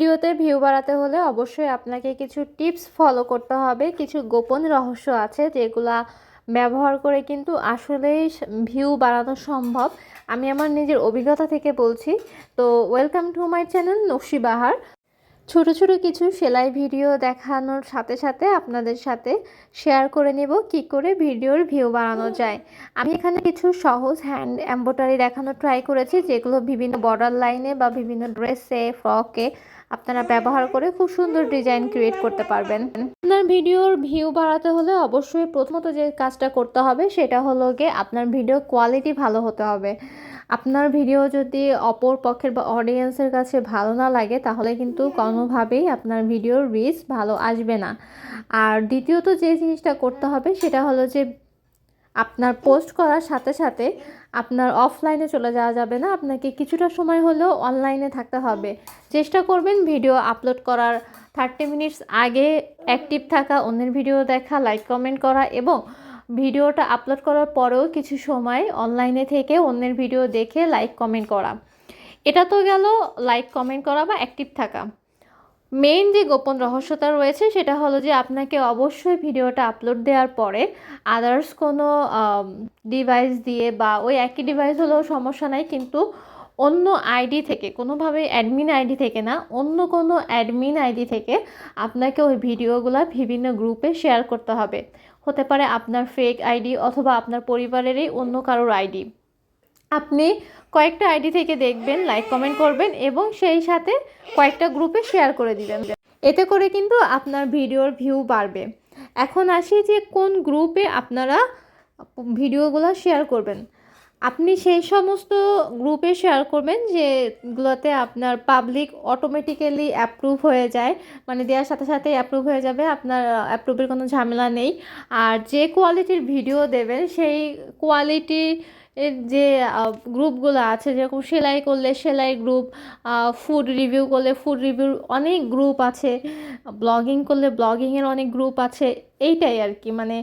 ভিডিওতে ভিউ বাড়াতে হলে অবশ্যই আপনাকে কিছু টিপস ফলো করতে হবে। কিছু গোপন রহস্য আছে যেগুলা ব্যবহার করে কিন্তু আসলেই ভিউ বাড়ানো সম্ভব। আমি আমার নিজের অভিজ্ঞতা থেকে বলছি। তো ওয়েলকাম টু মাই চ্যানেল নকশি বাহার। ছোট ছোট কিছু সেলাই ভিডিও দেখানোর সাথে সাথে আপনাদের সাথে শেয়ার করে নেব কি করে ভিডিওর ভিউ বাড়ানো যায়। আমি এখানে কিছু সহজ হ্যান্ড এম্ব্রয়ডারি দেখানোর ট্রাই করেছি যেগুলো বিভিন্ন বর্ডার লাইনে বা বিভিন্ন ড্রেসে, ফ্রকে আপনারা ব্যবহার করে খুব সুন্দর ডিজাইন ক্রিয়েট করতে পারবেন। আপনার ভিডিওর ভিউ বাড়াতে হলে অবশ্যই প্রথমত যে কাজটা করতে হবে সেটা হলো গিয়ে আপনার ভিডিও কোয়ালিটি ভালো হতে হবে। আপনার ভিডিও যদি অপর পক্ষের বা অডিয়েন্সের কাছে ভালো না লাগে, তাহলে কিন্তু কোনোভাবেই আপনার ভিডিওর রিচ ভালো আসবে না। আর দ্বিতীয়ত যে জিনিসটা করতে হবে সেটা হলো যে আপনার পোস্ট করার সাথে সাথে আপনার অফলাইনে চলে যাওয়া যাবে না। আপনাকে কিছুটা সময় হলেও অনলাইনে থাকতে হবে। চেষ্টা করবেন ভিডিও আপলোড করার। থার্টি মিনিটস আগে অ্যাক্টিভ থাকা, অন্যের ভিডিও দেখা লাইক কমেন্ট করা এবং ভিডিওটা আপলোড করার পরেও কিছু সময় অনলাইনে থেকে অন্যের ভিডিও দেখে লাইক কমেন্ট করা। এটা তো গেল লাইক কমেন্ট করা বা অ্যাক্টিভ থাকা। মেইন যে গোপন রহস্যতা রয়েছে, সেটা হলো যে আপনাকে অবশ্যই ভিডিওটা আপলোড দেওয়ার পরে আদার্স কোনো ডিভাইস দিয়ে বা ওই একই ডিভাইস হলেও সমস্যা নাই, কিন্তু অন্য আইডি থেকে, কোনোভাবে অ্যাডমিন আইডি থেকে না, অন্য কোনো অ্যাডমিন আইডি থেকে আপনাকে ওই ভিডিওগুলো বিভিন্ন গ্রুপে শেয়ার করতে হবে। হতে পারে আপনার ফেক আইডি অথবা আপনার পরিবারেরই অন্য কারোর আইডি আপনি কয়েকটা আইডি থেকে দেখবেন লাইক কমেন্ট করবেন এবং সেই সাথে কয়েকটা গ্রুপে শেয়ার করে দিবেন। এতে করে কিন্তু আপনার ভিডিওর ভিউ বাড়বে। এখন আসি যে কোন গ্রুপে আপনারা ভিডিওগুলো শেয়ার করবেন। আপনি সেই সমস্ত গ্রুপে শেয়ার করবেন যেগুলোতে আপনার পাবলিক অটোমেটিক্যালি অ্যাপ্রুভ হয়ে যায়। মানে দেওয়ার সাথে সাথে অ্যাপ্রুভ হয়ে যাবে, আপনার অ্যাপ্রুভের কোনো ঝামেলা নেই। আর যে কোয়ালিটির ভিডিও দেবেন, সেই কোয়ালিটি যে গ্রুপগুলো আছে, যেরকম সেলাই করলে সেলাই গ্রুপ ফুড রিভিউ করলে ফুড রিভিউর অনেক গ্রুপ আছে। ব্লগিং করলে ব্লগিংয়ের অনেক গ্রুপ আছে। এইটাই আর কি মানে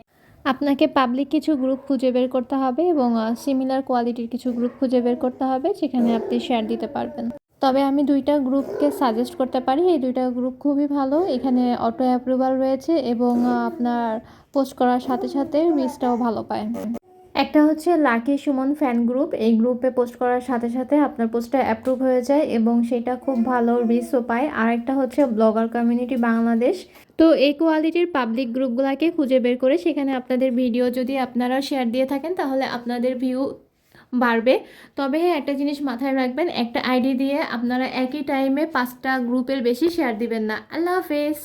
আপনাকে পাবলিক কিছু গ্রুপ খুঁজে বের করতে হবে এবং সিমিলার কোয়ালিটির কিছু গ্রুপ খুঁজে বের করতে হবে সেখানে আপনি শেয়ার দিতে পারবেন। তবে আমি দুইটা গ্রুপকে সাজেস্ট করতে পারি। এই দুইটা গ্রুপ খুবই ভালো। এখানে অটো অ্যাপ্রুভাল রয়েছে এবং আপনার পোস্ট করার সাথে সাথে রিচটাও ভালো পায়। একটা হচ্ছে লাকি সুমন ফ্যান গ্রুপ। এই গ্রুপে পোস্ট করার সাথে সাথে আপনার পোস্টটা অ্যাপ্রুভ হয়ে যায় এবং সেটা খুব ভালো রিচও পায়। আর একটা হচ্ছে ব্লগার কমিউনিটি বাংলাদেশ। তো এই কোয়ালিটির পাবলিক গ্রুপগুলোকে খুঁজে বের করে সেখানে আপনাদের ভিডিও যদি আপনারা শেয়ার দিয়ে থাকেন, তাহলে আপনাদের ভিউ বাড়বে। তবে হ্যাঁ একটা জিনিস মাথায় রাখবেন, একটা আইডি দিয়ে আপনারা একই টাইমে পাঁচটা গ্রুপের বেশি শেয়ার দিবেন না। আল্লাহ হাফেজ।